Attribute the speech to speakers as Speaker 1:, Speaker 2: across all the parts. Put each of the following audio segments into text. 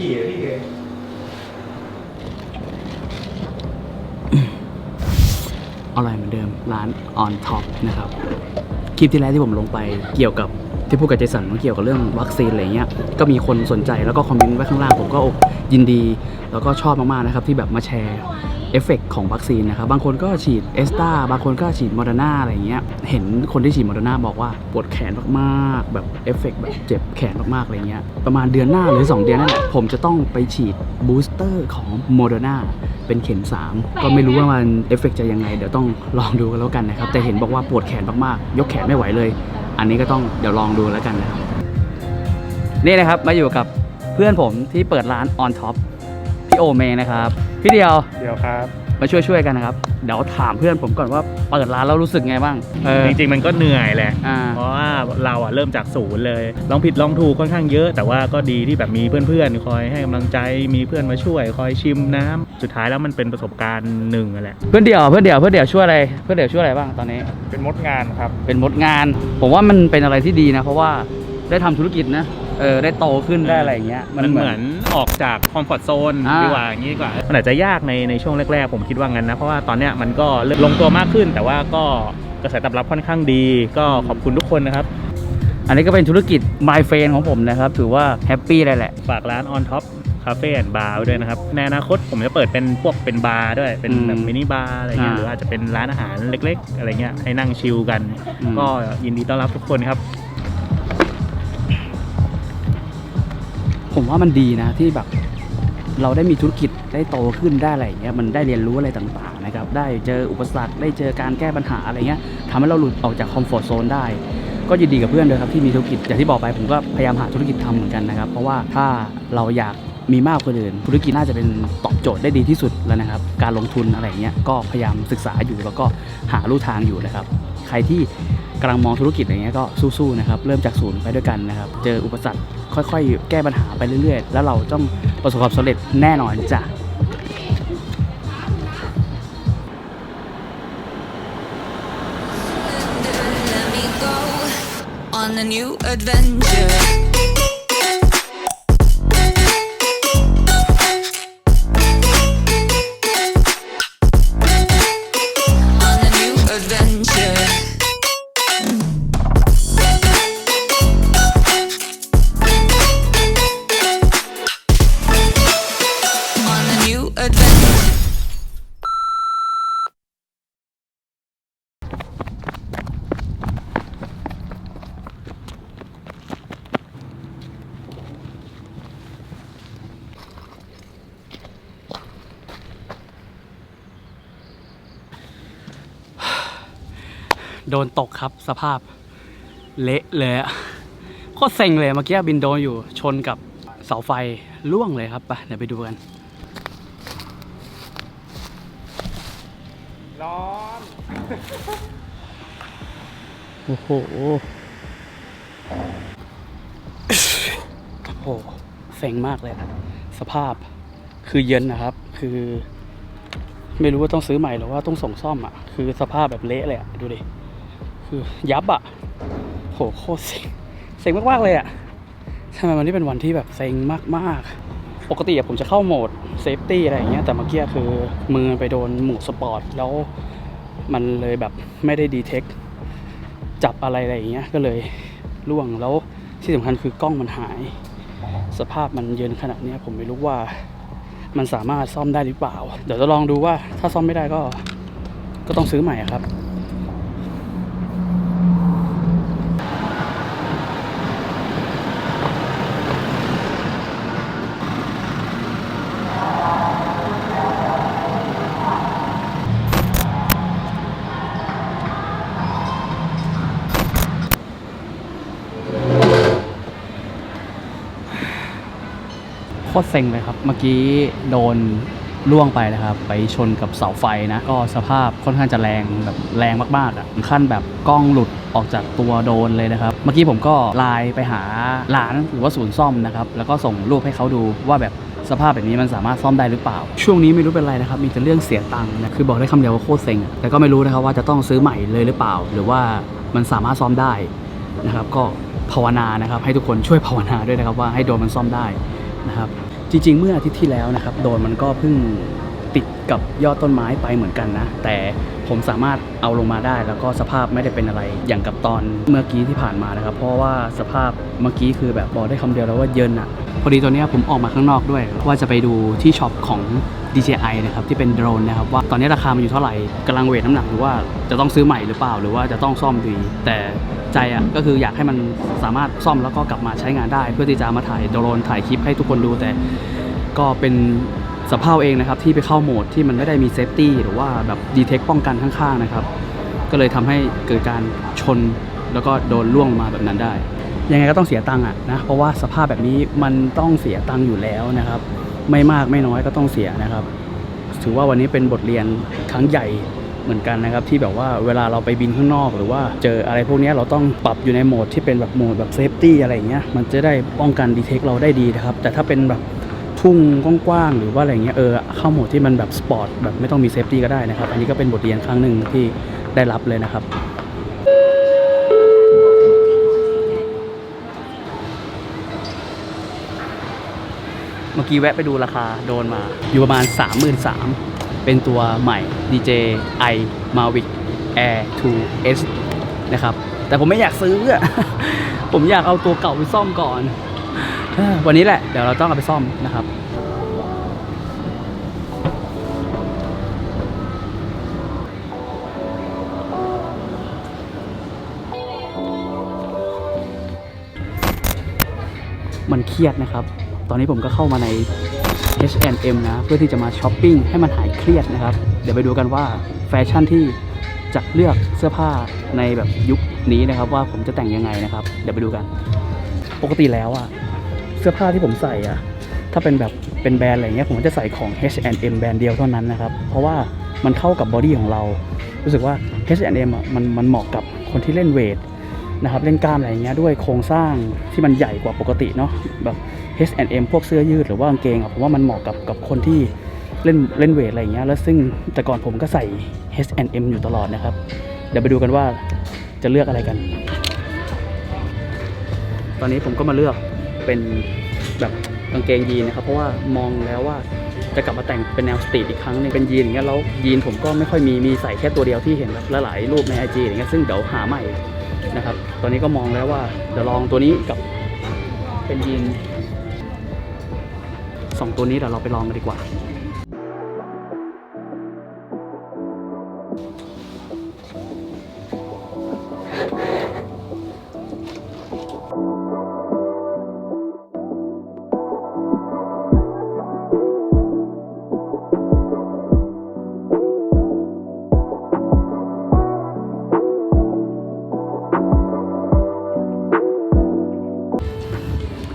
Speaker 1: ขี่อะพี่เกอร่อยเหมือนเดิมร้าน on top นะครับ คลิปที่แล้วที่ผมลงไปเกี่ยวกับที่พูดกับเจสันมันเกี่ยวกับเรื่องวัคซีนอะไรเงี้ย ก็มีคนสนใจแล้วก็คอมเมนต์ไว้ข้างล่างผมก็อกยินดี แล้วก็ชอบมากๆนะครับที่แบบมาแชร์ เอฟเฟกของวัคซีนนะครับ บางคนก็ฉีดเอสตาบางคนก็ฉีดโมเดอร์นาอะไรเงี้ย เห็นคนที่ฉีดโมเดอร์นาบอกว่าปวดแขนมากๆ แบบเอฟเฟกแบบเจ็บแขนมากๆ อะไรเงี้ย ประมาณเดือนหน้าหรือ 2 เดือนนั่นแหละผมจะต้องไปฉีดบูสเตอร์ของโมเดอร์นาเป็นเข็ม 3 ก็ไม่รู้ว่ามันเอฟเฟกจะยังไง เดี๋ยวต้องลองดูกันแล้วกันนะครับ แต่เห็นบอกว่าปวดแขนมากๆ ยกแขนไม่ไหวเลย อันนี้ก็ต้องเดี๋ยวลองดูแล้วกันนะครับ นี่นะครับมาอยู่กับเพื่อนผมที่เปิดร้าน on top พี่โอเมงนะครับ พี่เดียว
Speaker 2: เดี๋ยวครับ
Speaker 1: มาช่วยช่วยๆกันนะครับ เดี๋ยวถามเพื่อนผมก่อนว่าเปิดร้านแล้วรู้สึกไงบ้างเออ
Speaker 2: จริงๆมันก็เหนื่อยแหละ
Speaker 1: อ่า
Speaker 2: เพราะว่าเราอะเริ่มจากศูนย์เลยลองผิดลองถูกค่อนข้างเยอะ แต่ว่าก็ดีที่แบบมีเพื่อนๆคอยให้กำลังใจมีเพื่อนมาช่วย คอยชิมน้ำสุดท้ายแล้วมันเป็นประสบการณ์หนึ่งอะแหละ
Speaker 1: เพื่อนเดียวเพื่อนเดียวเพื่อนเดียวช่วยอะไร เพื่อนเดียวช่วยอะไรบ้างตอนนี้
Speaker 2: เป็นมดงานครับ
Speaker 1: เป็นมดงาน ผมว่ามันเป็นอะไรที่ดีนะ เพราะว่าได้ทำธุรกิจนะ เออได้โตขึ้นได้อะไรอย่างเงี้ย
Speaker 2: มันเหมือน ออกจากคอมฟอร์ทโซน
Speaker 1: อ่า
Speaker 2: ดีกว่าอย่างนี้ดีกว่ามันอาจจะยากในในช่วงแรกๆ ผมคิดว่างั้นนะ เพราะว่าตอนเนี้ยมันก็เริ่มลงตัวมากขึ้น แต่ว่าก็กระแสตอบรับค่อนข้างดี ก็ขอบคุณทุกคนนะครับ
Speaker 1: อันนี้ก็เป็นธุรกิจ My f r ฟ e n ของผมนะครับ ถือว่าแฮปปี้เลยแหละ
Speaker 2: ฝากร้าน On Top Cafe and Bar ไว้ด้วยนะครับ ในอนาคตผมจะเปิดเป็นพวกเป็นบาร์ด้วย เป็นแบบ
Speaker 1: อืม
Speaker 2: มินิบาร์อะไรเงี้ย
Speaker 1: อ่า
Speaker 2: หรืออาจจะเป็นร้านอาหารเล็ก ๆ อะไรเงี้ย ให้นั่งชิลกัน
Speaker 1: อืม
Speaker 2: ก็ยินดีต้อนรับทุกคนครับ
Speaker 1: ผมว่ามันดีนะที่แบบเราได้มีธุรกิจได้โตขึ้นได้อะไรอย่างเงี้ยมันได้เรียนรู้อะไรต่างๆนะครับได้เจออุปสรรคได้เจอการแก้ปัญหาอะไรเงี้ยทำให้เราหลุดออกจากคอมฟอร์ทโซนได้ ก็ยินดีกับเพื่อนเลยครับที่มีธุรกิจอย่างที่บอกไปผมก็พยายามหาธุรกิจทำเหมือนกันนะครับ เพราะว่าถ้าเราอยากมีมากกว่าอื่น ธุรกิจน่าจะเป็นตอบโจทย์ได้ดีที่สุดแล้วนะครับ การลงทุนอะไรเงี้ยก็พยายามศึกษาอยู่แล้วก็หาลู่ทางอยู่นะครับ ใครที่ กำลังมองธุรกิจอะไรเงี้ยก็สู้ๆนะครับ เริ่มจากศูนย์ไปด้วยกันนะครับ เจออุปสรรคค่อยๆ แก้ปัญหาไปเรื่อยๆ แล้วเราต้องประสบความสำเร็จแน่นอนจ้ะ
Speaker 3: Let me go on a new adventure.
Speaker 1: โดนตกครับสภาพเละเลยอะโคตรเซ็งเลยเมื่อกี้บินโดนอยู่ชนกับเสาไฟล่วงเลยครับไปเดี๋ยวไปดูกัน
Speaker 2: ร้อน
Speaker 1: โอ้โห โอ้โหเซ็งมากเลยนะสภาพคือเย็นนะครับ คือ ไม่รู้ว่าต้องซื้อใหม่หรือว่าต้องส่งซ่อมอะ คือสภาพแบบเละเลยอะดูดิ คือยับอะโหโคตรเซ็งเซ็งมากๆเลยอะทำไมวันนี้เป็นวันที่แบบเซ็งมากๆ ปกติอะผมจะเข้าโหมดเซฟตี้อะไรอย่างเงี้ยแต่เมื่อกี้คือมือไปโดนหมูสปอร์ตแล้วมันเลยแบบไม่ได้ดีเทคจับอะไรอะไรอย่างเงี้ยก็เลยล่วงแล้วที่สำคัญคือกล้องมันหาย สภาพมันเย็นขนาดนี้ผมไม่รู้ว่ามันสามารถซ่อมได้หรือเปล่า เดี๋ยวจะลองดูว่าถ้าซ่อมไม่ได้ก็ ก็ต้องซื้อใหม่ครับ โคตรเซ็งเลยครับ เมื่อกี้โดนล่วงไปนะครับ ไปชนกับเสาไฟนะ ก็สภาพค่อนข้างจะแรงแบบแรงมากๆอะขั้นแบบกล้องหลุดออกจากตัวโดนเลยนะครับ เมื่อกี้ผมก็ไลน์ไปหาร้านหรือว่าศูนย์ซ่อมนะครับ แล้วก็ส่งรูปให้เขาดูว่าแบบสภาพแบบนี้มันสามารถซ่อมได้หรือเปล่า ช่วงนี้ไม่รู้เป็นไรนะครับ มีแต่เรื่องเสียตังค์นะ คือบอกได้คำเดียวว่าโคตรเซ็งแต่ก็ไม่รู้นะครับว่าจะต้องซื้อใหม่เลยหรือเปล่า หรือว่ามันสามารถซ่อมได้นะครับ ก็ภาวนานะครับ ให้ทุกคนช่วยภาวนาด้วยนะครับว่าให้โดนมันซ่อมได้ นะครับจริง ๆ เมื่ออาทิตย์ที่แล้วนะครับโดนมันก็เพิ่งติดกับยอดต้นไม้ไปเหมือนกันนะ แต่ ผมสามารถเอาลงมาได้ แล้วก็สภาพไม่ได้เป็นอะไรอย่างกับตอนเมื่อกี้ที่ผ่านมานะครับ เพราะว่าสภาพเมื่อกี้คือแบบบอกได้คำเดียวแล้วว่าเยินอะพอดีตอนนี้ผมออกมาข้างนอกด้วย ว่าจะไปดูที่ช็อปของ DJI นะครับที่เป็นโดรนนะครับว่าตอนนี้ราคามันอยู่เท่าไหร่กำลังเวทน้ำหนักหรือว่าจะต้องซื้อใหม่หรือเปล่า หรือว่าจะต้องซ่อมดี แต่ใจอะก็คืออยากให้มันสามารถซ่อมแล้วก็กลับมาใช้งานได้ เพื่อที่จะมาถ่ายโดรนถ่ายคลิปให้ทุกคนดูแต่ก็เป็น สภาพเองนะครับที่ไปเข้าโหมดที่มันไม่ได้มีเซฟตี้หรือว่าแบบดีเทคป้องกันข้างๆนะครับ ก็เลยทำให้เกิดการชนแล้วก็โดนล่วงมาแบบนั้นได้ ยังไงก็ต้องเสียตังค์อะนะเพราะว่าสภาพแบบนี้มันต้องเสียตังค์อยู่แล้วนะครับ ไม่มากไม่น้อยก็ต้องเสียนะครับ ถือว่าวันนี้เป็นบทเรียนครั้งใหญ่เหมือนกันนะครับที่แบบว่าเวลาเราไปบินข้างนอก หรือว่าเจออะไรพวกนี้เราต้องปรับอยู่ในโหมดที่เป็นแบบโหมดแบบเซฟตี้อะไรอย่างเงี้ยมันจะได้ป้องกันดีเทคเราได้ดีนะครับแต่ถ้าเป็นแบบ ทุ่งกว้างๆหรือว่าอะไรเงี้ยเออเข้าโหมดที่มันแบบสปอร์ตแบบไม่ต้องมีเซฟตี้ก็ได้นะครับ อันนี้ก็เป็นบทเรียนครั้งหนึ่งที่ได้รับเลยนะครับเมื่อกี้แวะไปดูราคาโดนมา อยู่ประมาณ 33,000เป็นตัวใหม่ DJI Mavic Air 2 S นะครับ แต่ผมไม่อยากซื้อ ผมอยากเอาตัวเก่าไปซ่อมก่อน วันนี้แหละ เดี๋ยวเราต้องเอาไปซ่อมนะครับมันเครียดนะครับ ตอนนี้ผมก็เข้ามาใน H&M นะ เพื่อที่จะมาช้อปปิ้งให้มันหายเครียดนะครับ เดี๋ยวไปดูกันว่าแฟชั่นที่จะเลือกเสื้อผ้าในแบบยุคนี้นะครับ ว่าผมจะแต่งยังไงนะครับ เดี๋ยวไปดูกัน ปกติแล้วอะ เสื้อผ้าที่ผมใส่อะ ถ้าเป็นแบบเป็นแบรนด์อะไรเงี้ยผมก็จะใส่ของ H&M แบรนด์เดียวเท่านั้นนะครับ เพราะว่ามันเข้ากับบอดี้ของเรา รู้สึกว่า H&M อะมันมันเหมาะกับคนที่เล่นเวทนะครับเล่นกล้ามอะไรอย่างเงี้ยด้วยโครงสร้างที่มันใหญ่กว่าปกติเนาะแบบ H&M พวกเสื้อยืดหรือว่ากางเกงอะผมว่ามันเหมาะกับกับคนที่เล่นเล่นเวทอะไรอย่างเงี้ยแล้วซึ่งแต่ก่อนผมก็ใส่ H&M อยู่ตลอดนะครับ เดี๋ยวไปดูกันว่าจะเลือกอะไรกัน ตอนนี้ผมก็มาเลือก เป็นแบบกางเกงยีนนะครับ เพราะว่ามองแล้วว่าจะกลับมาแต่งเป็นแนวสตรีทอีกครั้งหนึงเป็นยีนอย่างเงี้ยแล้วยีนผมก็ไม่ค่อยมีมีใส่แค่ตัวเดียวที่เห็นแบบหลายรูปในไอจีอย่างเงี้ยซึ่งเดี๋ยวหาใหม่นะครับ ตอนนี้ก็มองแล้วว่าเดี๋ยวลองตัวนี้กับเป็นยีนสองตัวนี้เดี๋ยวเราไปลองกันดีกว่า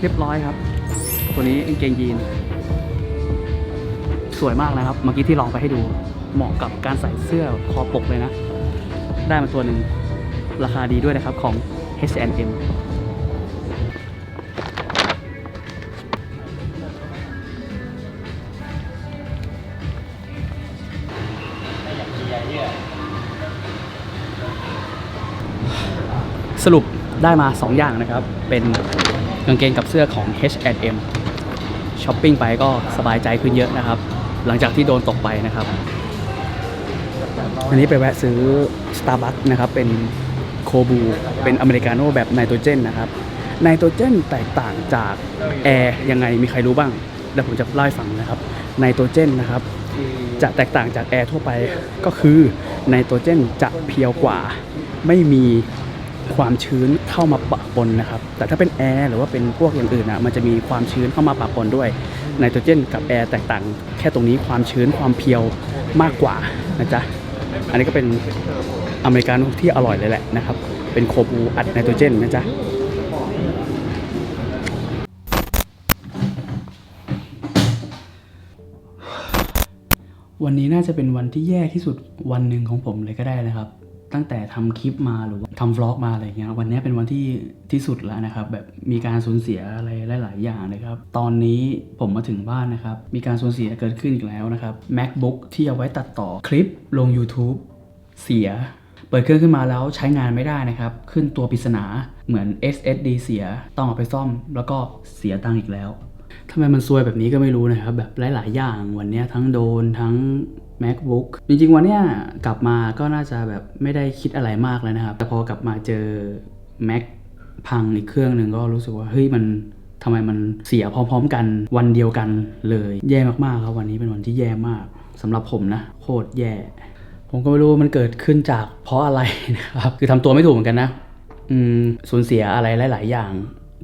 Speaker 1: เรียบร้อยครับ ตัวนี้กางเกงยีน สวยมากนะครับ เมื่อกี้ที่ลองไปให้ดู เหมาะกับการใส่เสื้อคอปกเลยนะ ได้มาตัวหนึ่ง ราคาดีด้วยนะครับของ H&M สรุปได้มา 2 อย่างนะครับ เป็น กางเกงกับเสื้อของ H&M ช้อปปิ้งไปก็สบายใจขึ้นเยอะนะครับ หลังจากที่โดนตกไปนะครับ อันนี้ไปแวะซื้อ Starbucks นะครับเป็นโคบูเป็นอเมริกาโน่แบบไนโตรเจนนะครับไนโตรเจนแตกต่างจากแอร์ยังไงมีใครรู้บ้างเดี๋ยวผมจะเล่าให้ฟังนะครับไนโตรเจนนะครับ จะแตกต่างจากแอร์ทั่วไปก็คือไนโตรเจนจะเพียวกว่า ไม่มี ความชื้นเข้ามาปะปนนะครับ แต่ถ้าเป็นแอร์หรือว่าเป็นพวกอย่างอื่นนะมันจะมีความชื้นเข้ามาปะปนด้วยไนโตรเจนกับแอร์แตกต่าง แค่ตรงนี้ความชื้นความเพียวมากกว่านะจ๊ะอันนี้ก็เป็นอเมริกานที่อร่อยเลยแหละนะครับ เป็นโคบูอัดไนโตรเจนนะจ๊ะวันนี้น่าจะเป็นวันที่แย่ที่สุดวันหนึ่งของผมเลยก็ได้นะครับ ตั้งแต่ทำคลิปมาหรือว่าทำวล็อกมาอะไรเงี้ยวันนี้เป็นวันที่ที่สุดแล้วนะครับ แบบมีการสูญเสียอะไรหลาย ๆ อย่างเลยครับ ตอนนี้ผมมาถึงบ้านนะครับ มีการสูญเสียเกิดขึ้นอีกแล้วนะครับ MacBook ที่เอาไว้ตัดต่อคลิปลง YouTube เสีย เปิดเครื่องขึ้นมาแล้วใช้งานไม่ได้นะครับ ขึ้นตัวปริศนาเหมือน SSD เสียต้องเอาไปซ่อม แล้วก็เสียตังค์อีกแล้วทำไมมันซวยแบบนี้ก็ไม่รู้นะครับ แบบหลาย ๆ อย่างวันนี้ทั้งโดนทั้ง macbook จริงๆ วันเนี้ยกลับมาก็น่าจะแบบไม่ได้คิดอะไรมากแล้วนะครับ แต่พอกลับมาเจอ mac พังอีกเครื่องหนึ่งก็รู้สึกว่า เฮ้ยมันทำไมมันเสียพร้อม ๆ กันวันเดียวกันเลย แย่มากๆครับวันนี้เป็นวันที่แย่มากสำหรับผมนะ โคตรแย่ ผมก็ไม่รู้มันเกิดขึ้นจากเพราะอะไรนะครับ คือทำตัวไม่ถูกเหมือนกันนะ อืมสูญเสียอะไรหลาย ๆ อย่าง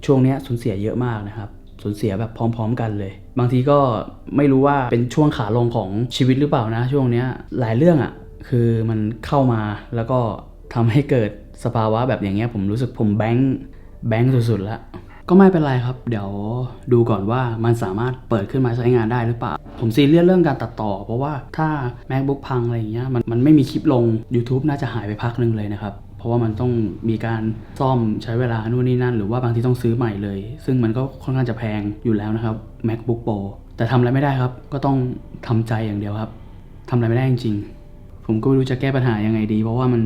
Speaker 1: ช่วงเนี้ยสูญเสียเยอะมากนะครับ สูญเสียแบบพร้อม ๆ กันเลย บางทีก็ไม่รู้ว่าเป็นช่วงขาลงของชีวิตหรือเปล่านะ ช่วงเนี้ยหลายเรื่องอะ่ะคือมันเข้ามาแล้วก็ทำให้เกิดสภาวะแบบอย่างเงี้ยผมรู้สึกผมแบงค์แบงค์สุดๆแล้วก็ไม่เป็นไรครับ เดี๋ยวดูก่อนว่ามันสามารถเปิดขึ้นมาใช้งานได้หรือเปล่า ผมซีเรียสเรื่องการตัดต่อ เพราะว่าถ้า macbook พังอะไรอย่างเงี้ยมันมันไม่มีคลิปลง YouTube น่าจะหายไปพักนึงเลยนะครับ ราะว่ามันต้องมีการซ่อมใช้เวลานู่นนี่นั่น หรือว่าบางทีต้องซื้อใหม่เลย ซึ่งมันก็ค่อนข้างจะแพงอยู่แล้วนะครับ macbook pro แต่ทำอะไรไม่ได้ครับ ก็ต้องทำใจอย่างเดียวครับทำอะไรไม่ได้จริงๆ ผมก็ไม่รู้จะแก้ปัญหายังไงดี เพราะว่ามัน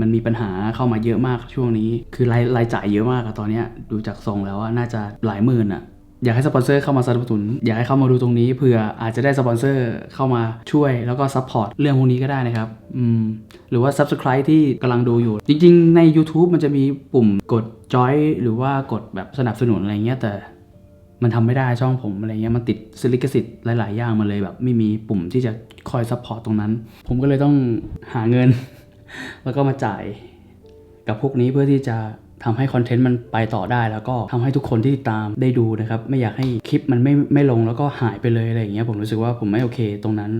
Speaker 1: มันมีปัญหาเข้ามาเยอะมากช่วงนี้ คือรายรายจ่ายเยอะมากอะตอนเนี้ยดูจากทรงแล้วอะน่าจะหลายหมื่นอะ อยากให้สปอนเซอร์เข้ามาสนับสนุน อยากให้เข้ามาดูตรงนี้เผื่ออาจจะได้สปอนเซอร์เข้ามาช่วยแล้วก็ซัพพอร์ตเรื่องพวกนี้ก็ได้นะครับอืมหรือว่า Subscribe ที่กำลังดูอยู่ จริง ๆ ใน YouTube มันจะมีปุ่มกดจอยหรือว่ากดแบบสนับสนุนอะไรเงี้ยแต่มันทำไม่ได้ช่องผมอะไรเงี้ยมันติดซิลิกสิทธิ์หลาย ๆ อย่างมาเลยแบบไม่มีปุ่มที่จะคอยซัพพอร์ตตรงนั้น ผมก็เลยต้องหาเงิน แล้วก็มาจ่ายกับพวกนี้เพื่อที่จะ ทำให้คอนเทนต์มันไปต่อได้ แล้วก็ทำให้ทุกคนที่ติดตามได้ดูนะครับ ไม่อยากให้คลิปมันไม่ไม่ลงแล้วก็หายไปเลยอะไรอย่างเงี้ยผมรู้สึกว่าผมไม่โอเคตรงนั้น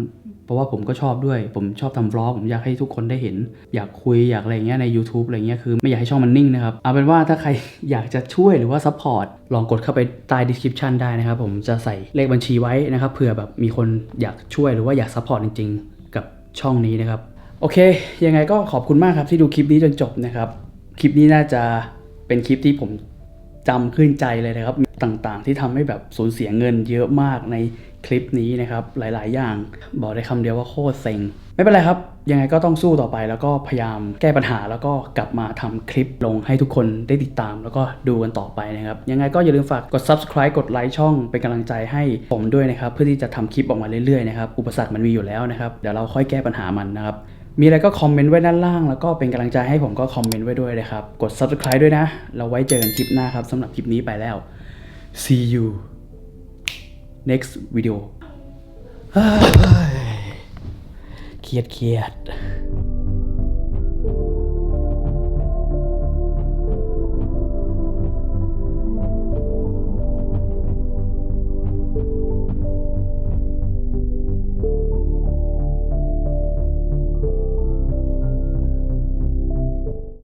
Speaker 1: เพราะว่าผมก็ชอบด้วย ผมชอบทำบล็อกผมอยากให้ทุกคนได้เห็น อยากคุยอยากอะไรอย่างเงี้ยใน YouTube อะไรเงี้ยคือไม่อยากให้ช่องมันนิ่งนะครับเอาเป็นว่าถ้าใครอยากจะช่วยหรือว่าซัพพอร์ตลองกดเข้าไปใต้ description ได้นะครับผมจะใส่เลขบัญชีไว้นะครับเผื่อแบบมีคนอยากช่วยหรือว่าอยากซัพพอร์ตจริง ๆ กับช่องนี้นะครับโอเค ยังไงก็ขอบคุณมากครับที่ดูคลิปนี้จนจบนะครับ คลิปนี้น่าจะเป็นคลิปที่ผมจำขึ้นใจเลยนะครับ ต่างๆ ที่ทำให้แบบสูญเสียเงินเยอะมากในคลิปนี้นะครับ หลาย ๆ อย่าง บอกได้คำเดียวว่าโคตรเซ็ง ไม่เป็นไรครับ ยังไงก็ต้องสู้ต่อไปแล้วก็พยายามแก้ปัญหาแล้วก็กลับมาทำคลิปลงให้ทุกคนได้ติดตาม แล้วก็ดูกันต่อไปนะครับ ยังไงก็อย่าลืมฝากกด subscribe กดไลค์ช่องเป็นกำลังใจให้ผมด้วยนะครับ เพื่อที่จะทำคลิปออกมาเรื่อย ๆ นะครับ อุปสรรคมันมีอยู่แล้วนะครับ เดี๋ยวเราค่อยแก้ปัญหามันนะครับ มีอะไรก็คอมเมนต์ไว้ด้านล่าง แล้วก็เป็นกำลังใจให้ผมก็คอมเมนต์ไว้ด้วยนะครับ กด subscribe ด้วยนะ เราไว้เจอกันคลิปหน้าครับสำหรับคลิปนี้ไปแล้ว see you next video เฮ้ยเครียดเครียด